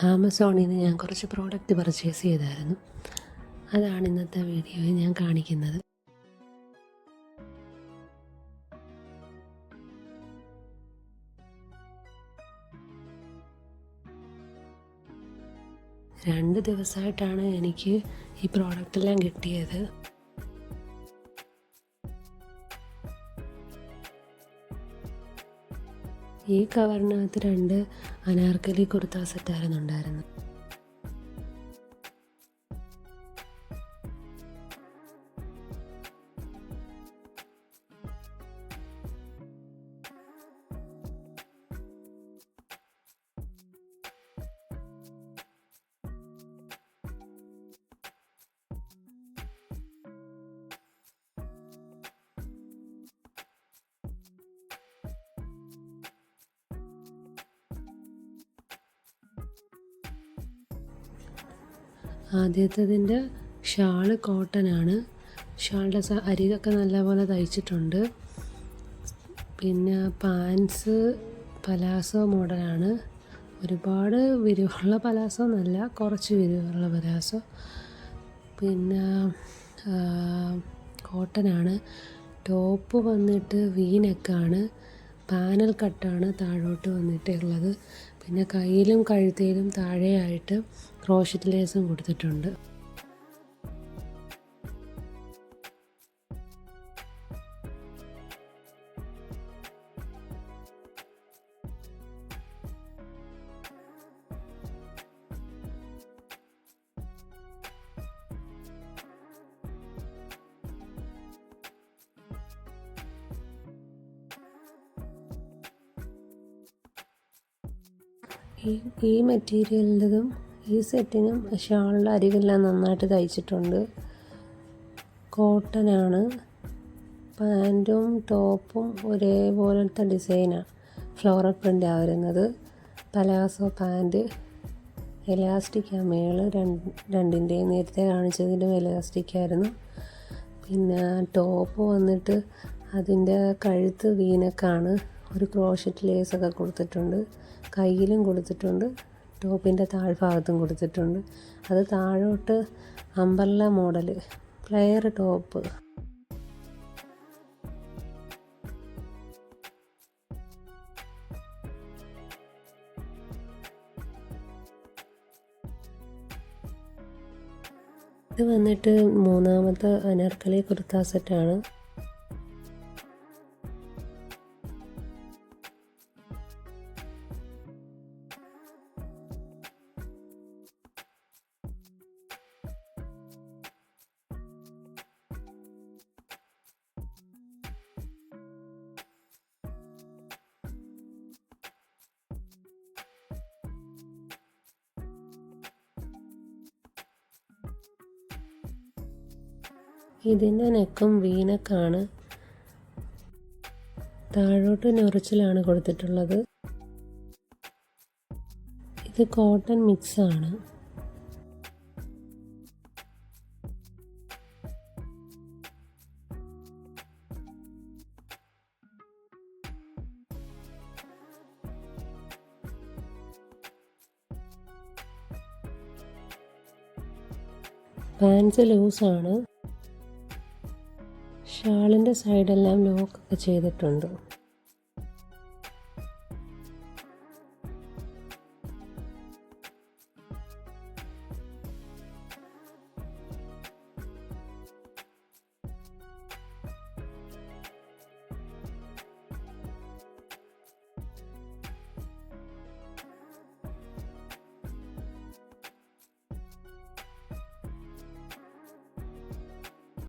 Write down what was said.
ആമസോണിൽ നിന്ന് ഞാൻ കുറച്ച് പ്രോഡക്റ്റ് പർച്ചേസ് ചെയ്തായിരുന്നു. അതാണ് ഇന്നത്തെ വീഡിയോയിൽ ഞാൻ കാണിക്കുന്നത്. രണ്ട് ദിവസമായിട്ടാണ് എനിക്ക് ഈ പ്രോഡക്റ്റെല്ലാം കിട്ടിയത്. ഈ കവറിനകത്ത് രണ്ട് അനാർക്കലി കുർത്ത സെറ്റായിരുന്നു ഉണ്ടായിരുന്നത്. ആദ്യത്തതിന്റെ ഷാൾ ആണ് ഷാളിന്റെ അരികൊക്കെ നല്ലപോലെ തയ്ച്ചിട്ടുണ്ട്. പിന്നെ പാൻസ് പലാസോ മോഡലാണ്. ഒരുപാട് വിരിവുള്ള പലാസോ എന്നല്ല കുറച്ച് വിരിവുള്ള പലാസോ. പിന്നെ കോട്ടനാണ്. ടോപ്പ് വന്നിട്ട് വീനക്കാണ്. പാനൽ കട്ടാണ് താഴോട്ട് വന്നിട്ടുള്ളത്. പിന്നെ കയ്യിലും കഴുത്തിലും താഴെയായിട്ട് ക്രോഷറ്റ് ലേസും കൊടുത്തിട്ടുണ്ട്. ഈ ഈ മെറ്റീരിയലിന്റെതും ഈ സെറ്റിനും ഷാളിന്റെ അരികെല്ലാം നന്നായിട്ട് തയ്ച്ചിട്ടുണ്ട്. കോട്ടനാണ്. പാന്റും ടോപ്പും ഒരേപോലത്തെ ഡിസൈനാണ് ഫ്ലോറൽ പ്രിന്റാണ് വരുന്നത് പലാസോ പാന്റ് എലാസ്റ്റിക്കാണ് മേൾ രണ്ട് രണ്ടിന്റെയും നേരത്തെ കാണിച്ചതിന്റെ എലാസ്റ്റിക്കായിരുന്നു പിന്നെ ടോപ്പ് വന്നിട്ട് അതിന്റെ കഴുത്ത് വീനക്കാണ്. ഒരു ക്രോഷറ്റ് ലേസൊക്കെ കൊടുത്തിട്ടുണ്ട്. കയ്യിലും കൊടുത്തിട്ടുണ്ട്. ടോപ്പിന്റെ താഴ്ഭാഗത്തും കൊടുത്തിട്ടുണ്ട്. അത് താഴോട്ട് അമ്പർല മോഡൽ ഫ്ലെയർ ടോപ്പ്. ഇത് വന്നിട്ട് മൂന്നാമത്തെ അനർക്കലി കുർത്ത സെറ്റാണ്. ഇതിന്റെ നെക്കും വീനക്കാണ്. താഴോട്ട് ഞൊറിച്ചിലാണ് കൊടുത്തിട്ടുള്ളത്. ഇത് കോട്ടൺ മിക്സ് ആണ് പാൻസ് ലൂസാണ്. ഷാളിന്റെ സൈഡെല്ലാം ലോക്കൊക്കെ ചെയ്തിട്ടുണ്ട്.